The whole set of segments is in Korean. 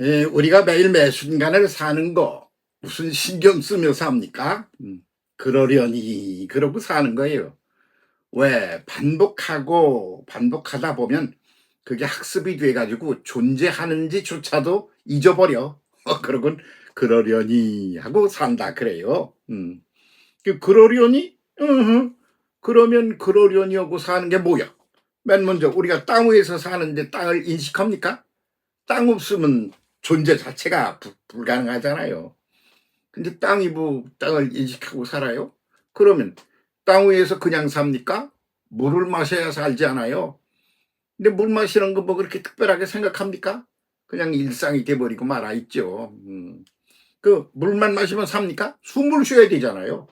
에, 우리가 매일 매 순간을 사는 거 무슨 신경 쓰며 삽니까? 음, 그러려니 그러고 사는 거예요. 왜 반복하고 반복하다 보면 그게 학습이 돼가지고 존재하는지조차도 잊어버려. 어, 그러곤 그러려니 하고 산다 그래요. 음. 그 그러려니? 으흠. 그러면 그러려니 하고 사는 게 뭐야? 맨 먼저 우리가 땅 위에서 사는데 땅을 인식합니까? 땅 없으면 존재 자체가 부- 불가능하잖아요. 근데 땅이 뭐 땅을 인식하고 살아요? 그러면 땅 위에서 그냥 삽니까? 물을 마셔야 살지 않아요. 근데 물 마시는 거 뭐 그렇게 특별하게 생각합니까? 그냥 일상이 돼버리고 말아 있죠. 음. 그 물만 마시면 삽니까? 숨을 쉬어야 되잖아요.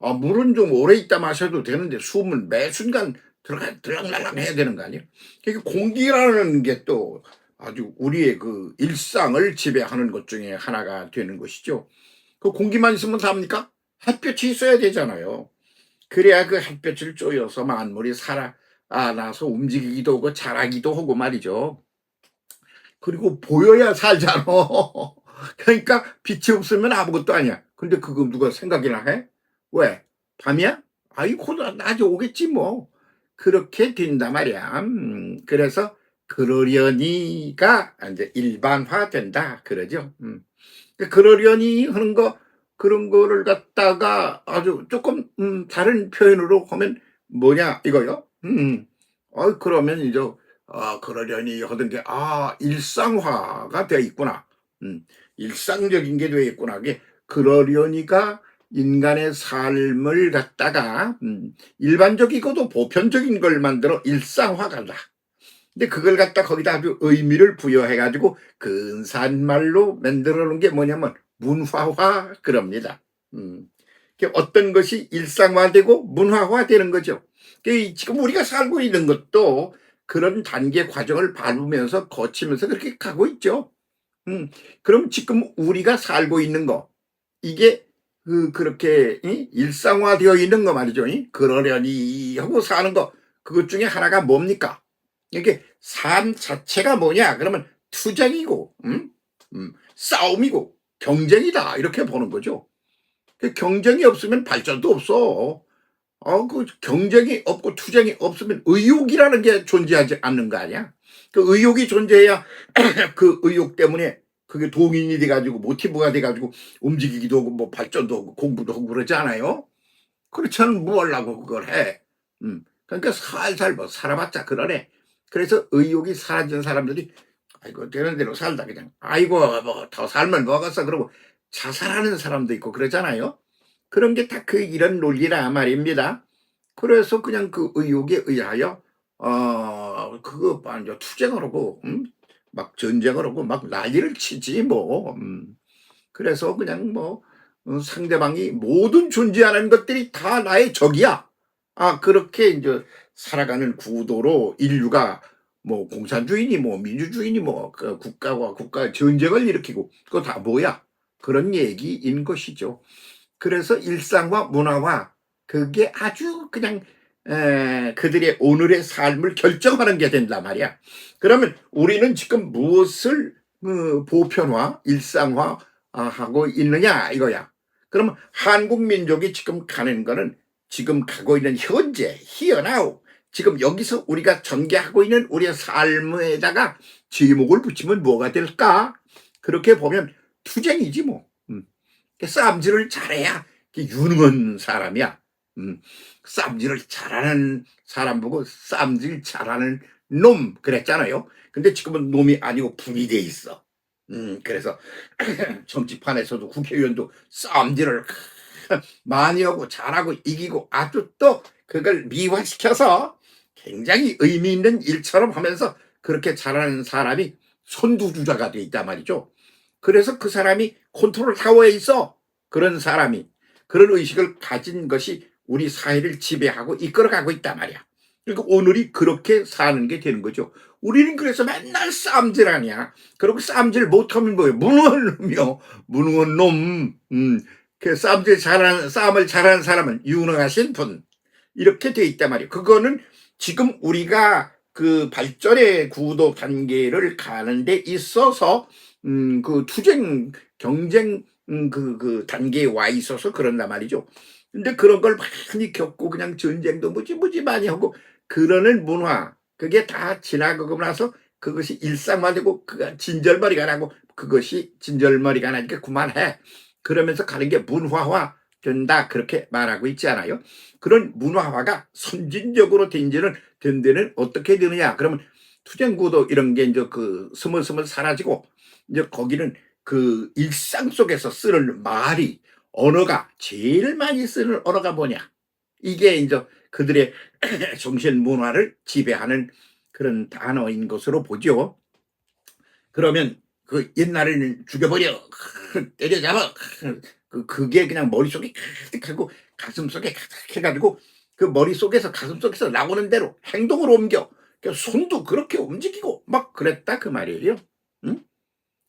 아, 물은 좀 오래 있다 마셔도 되는데 숨을 매 순간 들어가 들락날락 해야 되는 거 아니에요? 그러니까 공기라는 게또 아주 우리의 그 일상을 지배하는 것 중에 하나가 되는 것이죠. 그 공기만 있으면 삽니까? 햇볕이 있어야 되잖아요. 그래야 그 햇볕을 쪼여서 만물이 살아나서 움직이기도 하고 자라기도 하고 말이죠. 그리고 보여야 살잖아. 그러니까 빛이 없으면 아무것도 아니야. 근데 그거 누가 생각이나 해? 왜? 밤이야? 아이고, 낮에 오겠지 뭐. 그렇게 된단 말이야. 음, 그래서 그러려니가 이제 일반화된다. 그러죠. 음. 그러려니 하는 거, 그런 거를 갖다가 아주 조금, 음, 다른 표현으로 하면 뭐냐, 이거요? 음, 어, 그러면 이제, 아, 그러려니 하던 게, 아, 일상화가 되어 있구나. 음, 일상적인 게 되어 있구나. 이게 그러려니가 인간의 삶을 갖다가, 음, 일반적이고도 보편적인 걸 만들어 일상화간다. 근데 그걸 갖다 거기다 아주 의미를 부여해가지고 근사한 말로 만들어 놓은 게 뭐냐면 문화화 그럽니다. 음. 어떤 것이 일상화되고 문화화되는 거죠. 그 지금 우리가 살고 있는 것도 그런 단계 과정을 밟으면서 거치면서 그렇게 가고 있죠. 음. 그럼 지금 우리가 살고 있는 거 이게 그 그렇게 이? 일상화되어 있는 거 말이죠. 이? 그러려니 하고 사는 거 그것 중에 하나가 뭡니까? 이게 삶 자체가 뭐냐? 그러면 투쟁이고, 음? 음, 싸움이고, 경쟁이다. 이렇게 보는 거죠. 그 경쟁이 없으면 발전도 없어. 어, 그 경쟁이 없고 투쟁이 없으면 의욕이라는 게 존재하지 않는 거 아니야? 그 의욕이 존재해야 그 의욕 때문에 그게 동인이 돼가지고 모티브가 돼가지고 움직이기도 하고 뭐 발전도 하고 공부도 하고 그러지 않아요? 그렇지 않으면 뭐 하려고 그걸 해. 음. 그러니까 살살 뭐 살아봤자 그러네. 그래서 의욕이 사라진 사람들이 아이고 되는 대로 살다 그냥 아이고 뭐 더 살면 뭐겠어 그러고 자살하는 사람도 있고 그러잖아요. 그런 게 다 그 이런 논리라 말입니다. 그래서 그냥 그 의욕에 의하여 어 그거 완전 투쟁을 하고 음? 막 전쟁을 하고 막 난리를 치지 뭐 음. 그래서 그냥 뭐 어, 상대방이 모든 존재하는 것들이 다 나의 적이야. 아 그렇게 이제 살아가는 구도로 인류가 뭐 공산주의니 뭐 민주주의니 뭐 그 국가와 국가 전쟁을 일으키고 그거 다 뭐야 그런 얘기인 것이죠. 그래서 일상과 문화와 그게 아주 그냥 에, 그들의 오늘의 삶을 결정하는 게 된단 말이야. 그러면 우리는 지금 무엇을 어, 보편화, 일상화 아, 하고 있느냐 이거야. 그러면 한국 민족이 지금 가는 거는 지금 가고 있는 현재, here 지금 여기서 우리가 전개하고 있는 우리의 삶에다가 제목을 붙이면 뭐가 될까? 그렇게 보면 투쟁이지 뭐. 음. 싸움질을 잘해야 유능한 사람이야. 음. 싸움질을 잘하는 사람 보고 싸움질 잘하는 놈 그랬잖아요. 근데 지금은 놈이 아니고 분이 돼 있어. 음, 그래서 정치판에서도 국회의원도 싸움질을 많이 하고 잘하고 이기고 아주 또 그걸 미화시켜서 굉장히 의미 있는 일처럼 하면서 그렇게 잘하는 사람이 선두주자가 돼 있단 말이죠. 그래서 그 사람이 컨트롤 타워에 있어. 그런 사람이 그런 의식을 가진 것이 우리 사회를 지배하고 이끌어가고 있단 말이야. 그러니까 오늘이 그렇게 사는 게 되는 거죠. 우리는 그래서 맨날 싸움질 하냐. 그리고 싸움질 못하면 뭐예요? 무능한 놈이요. 무능한 놈. 음, 그 싸움질 잘하는, 싸움을 잘하는 사람은 유능하신 분. 이렇게 돼 있단 말이에요. 그거는 지금 우리가 그 발전의 구도 단계를 가는 데 있어서 음, 그 투쟁 경쟁 음, 그, 그 단계에 와 있어서 그런단 말이죠. 근데 그런 걸 많이 겪고 그냥 전쟁도 뭐지 많이 하고 그러는 문화 그게 다 지나가고 나서 그것이 일상화되고 그가 진절머리가 나고 그것이 진절머리가 나니까 그만해 그러면서 가는 게 문화화 된다 그렇게 말하고 있지 않아요? 그런 문화화가 선진적으로 된 지는 된 데는 어떻게 되느냐? 그러면 투쟁구도 이런 게 이제 그 스물스물 사라지고 이제 거기는 그 일상 속에서 쓰는 말이 언어가 제일 많이 쓰는 언어가 뭐냐? 이게 이제 그들의 정신 문화를 지배하는 그런 단어인 것으로 보죠. 그러면 그 옛날에는 죽여버려, 때려잡아, 그 그게 그냥 머릿속에 가득하고 가슴속에 가득해가지고 그 머릿속에서 가슴속에서 나오는 대로 행동으로 옮겨. 그 손도 그렇게 움직이고 막 그랬다 그 말이에요. 응?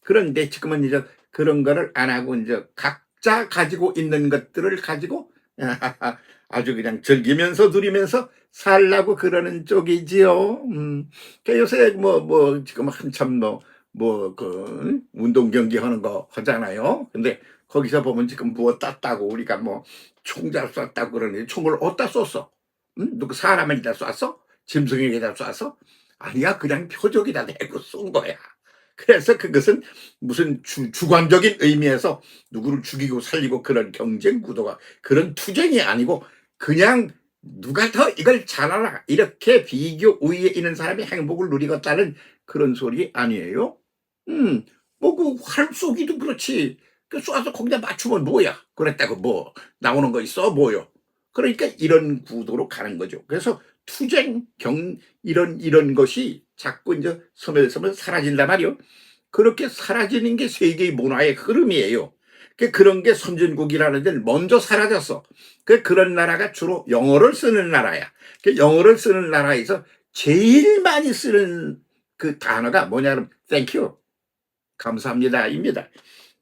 그런데 지금은 이제 그런 거를 안 하고 이제 각자 가지고 있는 것들을 가지고 아주 그냥 즐기면서 누리면서 살라고 그러는 쪽이지요. 음. 그 요새 뭐, 뭐, 지금 한참 뭐, 뭐, 그, 운동 경기 하는 거 하잖아요. 근데 거기서 보면 지금 뭐 땄다고 우리가 뭐, 총잘 쐈다고 그러는데 총을 어디다 쐈어? 응? 누구 사람에다 쐈어? 짐승에게다 쐈어? 아니야, 그냥 표적이다 내고 쏜 거야. 그래서 그것은 무슨 주, 주관적인 의미에서 누구를 죽이고 살리고 그런 경쟁 구도가 그런 투쟁이 아니고 그냥 누가 더 이걸 잘하라 이렇게 비교 우위에 있는 사람이 행복을 누리겠다는 그런 소리 아니에요? 음, 뭐그 활 쏘기도 그렇지. 그 쏴서 거기다 맞추면 뭐야? 그랬다고 뭐 나오는 거 있어 뭐요? 그러니까 이런 구도로 가는 거죠. 그래서 투쟁 경 이런 이런 것이 자꾸 이제 서면서면 사라진단 말이요. 그렇게 사라지는 게 세계의 문화의 흐름이에요. 그 그런 게 선진국이라는 데는 먼저 사라졌어. 그 그런 나라가 주로 영어를 쓰는 나라야. 그 영어를 쓰는 나라에서 제일 많이 쓰는 그 단어가 뭐냐면 thank you. 감사합니다입니다.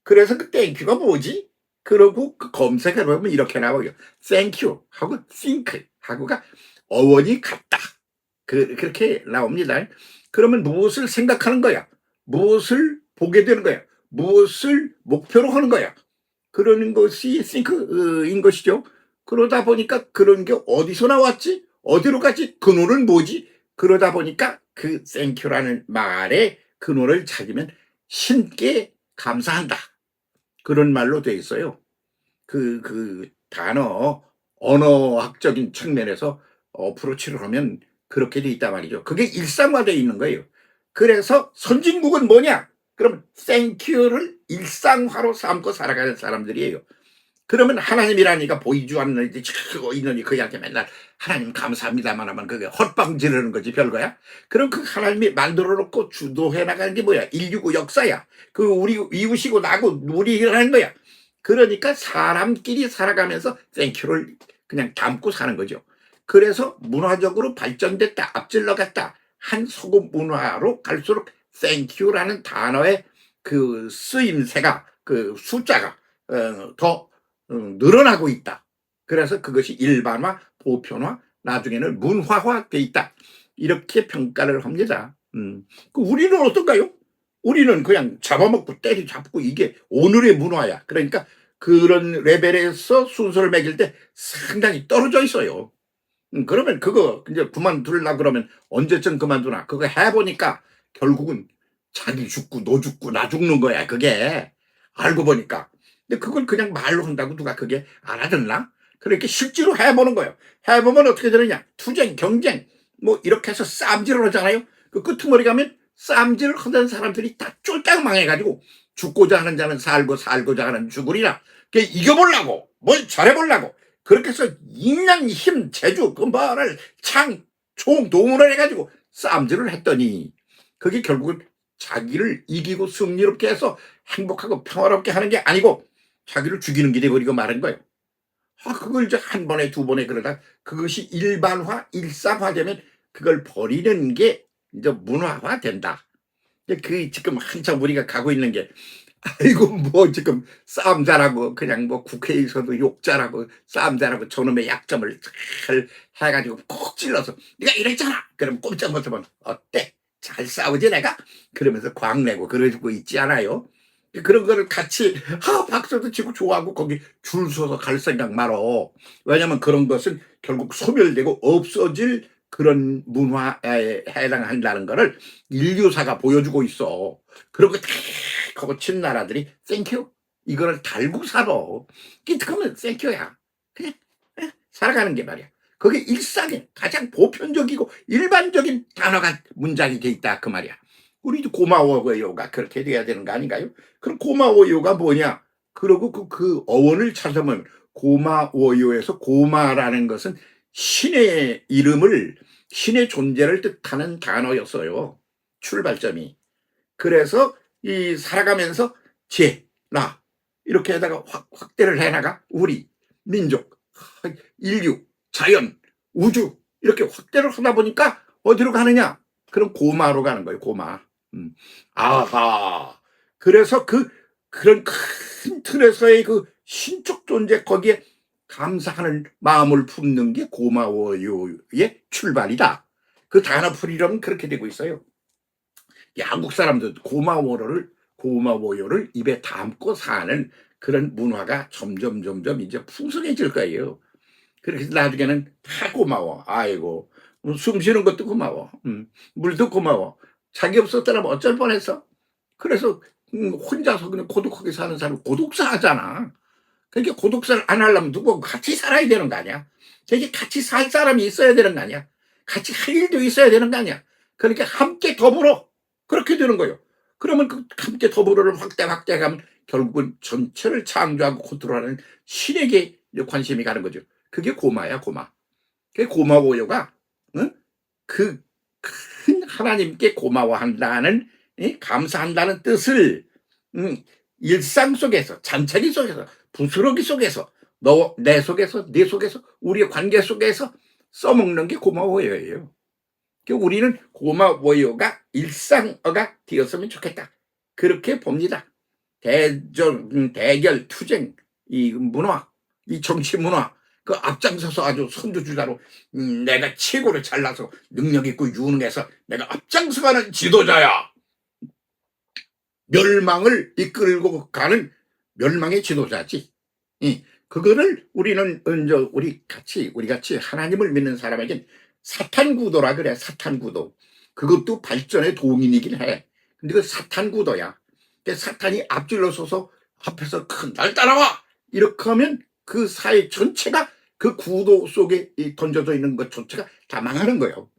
그래서 그 땡큐가 뭐지? 그러고 그 검색해 보면 이렇게 나와요. you 하고 think 하고가 어원이 같다. 그, 그렇게 나옵니다. 그러면 무엇을 생각하는 거야? 무엇을 보게 되는 거야? 무엇을 목표로 하는 거야? 그러는 것이 think인 것이죠. 그러다 보니까 그런 게 어디서 나왔지? 어디로 갔지? 근원은 뭐지? 그러다 보니까 그 thank유라는 말의 근원을 찾으면 신께 감사한다. 그런 말로 돼 있어요. 그, 그 단어, 언어학적인 측면에서 어프로치를 하면 그렇게 돼 있단 말이죠. 그게 일상화되어 있는 거예요. 그래서 선진국은 뭐냐? 그러면 땡큐를 일상화로 삼고 살아가는 사람들이에요. 그러면 하나님이라니까 보이지 않는 이제 치고 있느니 그한테 맨날 하나님 감사합니다만 하면 그게 헛방 지르는 거지 별거야. 그럼 그 하나님이 만들어 놓고 주도해 나가는 게 뭐야? 인류고 역사야. 그 우리 이웃이고 나고 우리라는 거야. 그러니까 사람끼리 살아가면서 땡큐를 그냥 담고 사는 거죠. 그래서 문화적으로 발전됐다, 앞질러 갔다 한 소금 문화로 갈수록 땡큐라는 단어의 그 쓰임새가 그 숫자가 어, 더 어, 늘어나고 있다. 그래서 그것이 일반화, 보편화, 나중에는 문화화 돼 있다. 이렇게 평가를 합니다. 음. 그 우리는 어떤가요? 우리는 그냥 잡아먹고 때리 잡고 이게 오늘의 문화야. 그러니까 그런 레벨에서 순서를 매길 때 상당히 떨어져 있어요. 음, 그러면 그거 이제 그만둘라 그러면 언제쯤 그만두나? 그거 해보니까 결국은 자기 죽고 너 죽고 나 죽는 거야. 그게 알고 보니까. 근데 그걸 그냥 말로 한다고 누가 그게 알아듣나? 그렇게 실제로 해보는 거예요. 해보면 어떻게 되느냐? 투쟁, 경쟁, 뭐 이렇게 해서 쌈질을 하잖아요. 그 끄트머리 가면 쌈질을 하던 사람들이 다 쫄딱 망해가지고 죽고자 하는 자는 살고 살고자 하는 죽으리라. 그 이겨보려고 뭘 잘해보려고 그렇게 해서 인간 힘, 재주, 그 뭐를 창, 총, 동원을 해가지고 쌈질을 했더니 그게 결국은 자기를 이기고 승리롭게 해서 행복하고 평화롭게 하는 게 아니고 자기를 죽이는 게 돼버리고 말은 거예요. 아, 그걸 이제 한 번에 두 번에 그러다 그것이 일반화, 일상화되면 그걸 버리는 게 이제 문화화 된다. 그 지금 한참 우리가 가고 있는 게 아이고 뭐 지금 싸움 잘하고 그냥 뭐 국회에서도 욕 잘하고 싸움 잘하고 저놈의 약점을 잘 해가지고 콕 찔러서 네가 이랬잖아. 그럼 꼼짝 못하면 어때? 잘 싸우지 내가? 그러면서 광내고 그러고 있지 않아요? 그런 거를 같이 하 박수도 치고 좋아하고 거기 줄 서서 갈 생각 말어. 왜냐면 그런 것은 결국 소멸되고 없어질 그런 문화에 해당한다는 거를 인류사가 보여주고 있어. 그런 거다 거친 나라들이 땡큐 이거를 달고 살아. 그러면 땡큐야. 그냥 에, 살아가는 게 말이야. 그게 일상에 가장 보편적이고 일반적인 단어가 문장이 돼 있다 그 말이야. 우리도 고마워요가 그렇게 돼야 되는 거 아닌가요? 그럼 고마워요가 뭐냐? 그러고 그, 그 어원을 찾아보면 고마워요에서 고마라는 것은 신의 이름을 신의 존재를 뜻하는 단어였어요. 출발점이. 그래서 이 살아가면서 제, 나 이렇게 하다가 확, 확대를 해나가 우리 민족, 인류, 자연, 우주 이렇게 확대를 하다 보니까 어디로 가느냐? 그럼 고마로 가는 거예요. 고마. 음. 아하. 그래서 그 그런 큰 틀에서의 그 신적 존재 거기에 감사하는 마음을 품는 게 고마워요의 출발이다. 그 단어 풀이로는 그렇게 되고 있어요. 양국 사람들 고마워를 고마워요를 입에 담고 사는 그런 문화가 점점 점점 이제 풍성해질 거예요. 그래서 나중에는 다 고마워. 아이고 뭐숨 쉬는 것도 고마워. 음, 물도 고마워. 자기 없었더라면 어쩔 뻔했어. 그래서 음, 혼자서 그냥 고독하게 사는 사람 고독사 하잖아. 그러니까 고독사를 안 하려면 누구하고 같이 살아야 되는 거 아니야? 되게 같이 살 사람이 있어야 되는 거 아니야? 같이 할 일도 있어야 되는 거 아니야? 그러니까 함께 더불어 그렇게 되는 거예요. 그러면 그 함께 더불어를 확대 확대 가면 결국은 전체를 창조하고 컨트롤하는 신에게 관심이 가는 거죠. 그게 고마야 고마. 그 고마워요가 응? 그큰 하나님께 고마워한다는 이? 감사한다는 뜻을 음, 일상 속에서 잔차기 속에서 부스러기 속에서 너 내 속에서 네 속에서 우리의 관계 속에서 써먹는 게 고마워요예요. 그 우리는 고마워요가 일상어가 되었으면 좋겠다. 그렇게 봅니다. 대전 음, 대결 투쟁 이 문화 이 정치 문화 그 앞장서서 아주 선두주자로 음, 내가 최고로 잘나서 능력 있고 유능해서 내가 앞장서가는 지도자야. 멸망을 이끌고 가는 멸망의 지도자지. 이, 그거를 우리는 이제 우리 같이 우리 같이 하나님을 믿는 사람에겐 사탄 구도라 그래 사탄 구도. 그것도 발전의 동인이긴 해. 근데 그 사탄 구도야. 그 사탄이 앞질러 서서 앞에서 큰 날 따라와 이렇게 하면 그 사회 전체가 그 구도 속에 이 던져져 있는 것 전체가 다 망하는 거예요.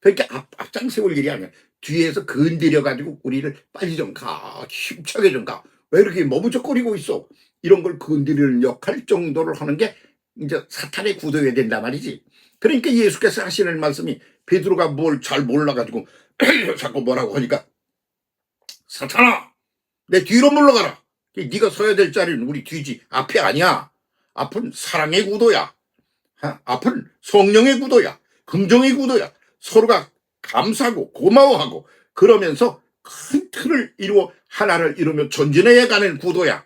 그러니까 앞, 앞장 세울 일이 아니야. 뒤에서 건드려 가지고 우리를 빨리 좀 가, 힘차게 좀 가. 왜 이렇게 머무적거리고 있어? 이런 걸 건드리는 역할 정도를 하는 게 이제 사탄의 구도여야 된다 말이지. 그러니까 예수께서 하시는 말씀이 베드로가 뭘 잘 몰라가지고 자꾸 뭐라고 하니까 사탄아 내 뒤로 물러가라. 네가 서야 될 자리는 우리 뒤지 앞이 아니야. 앞은 사랑의 구도야. 아, 앞은 성령의 구도야. 긍정의 구도야. 서로가 감사하고 고마워하고 그러면서 큰 틀을 이루어 하나를 이루며 전진해 가는 구도야.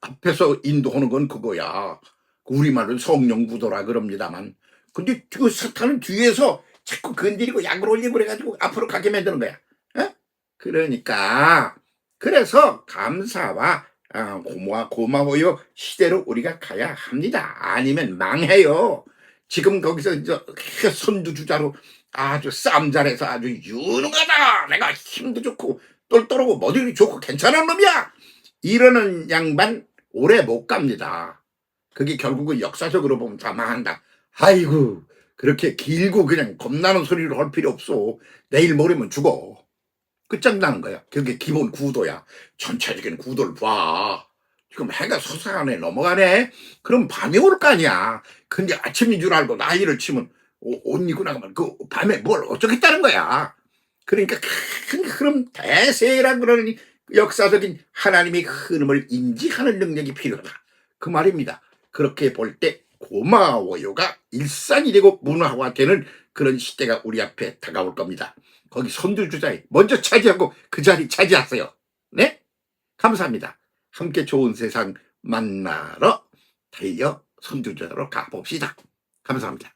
앞에서 인도하는 건 그거야. 우리말은 성령 구도라 그럽니다만. 근데 그 사탄은 뒤에서 자꾸 건드리고 약을 올리고 그래가지고 앞으로 가게 만드는 거야. 어? 그러니까 그래서 감사와 아, 고마, 고마워요 시대로 우리가 가야 합니다. 아니면 망해요. 지금 거기서 이제 선두주자로 아주 싸움 잘해서 아주 유능하다. 내가 힘도 좋고 똘똘하고 머리도 좋고 괜찮은 놈이야. 이러는 양반 오래 못 갑니다. 그게 결국은 역사적으로 보면 다 망한다. 아이고 그렇게 길고 그냥 겁나는 소리를 할 필요 없어. 내일 모레면 죽어. 끝장나는 거야. 그게 기본 구도야. 전체적인 구도를 봐. 지금 해가 서서하네 넘어가네. 그럼 밤이 올 거 아니야. 근데 아침인 줄 알고 나이를 치면 옷, 옷 입고 나가면 그 밤에 뭘 어쩌겠다는 거야. 그러니까 큰 흐름 대세라 그러니 역사적인 하나님의 흐름을 인지하는 능력이 필요하다. 그 말입니다. 그렇게 볼 때 고마워요가 일상이 되고 문화화 되는 그런 시대가 우리 앞에 다가올 겁니다. 거기 선두주자에 먼저 차지하고 그 자리 차지하세요. 네? 감사합니다. 함께 좋은 세상 만나러 달려 선두주자로 가봅시다. 감사합니다.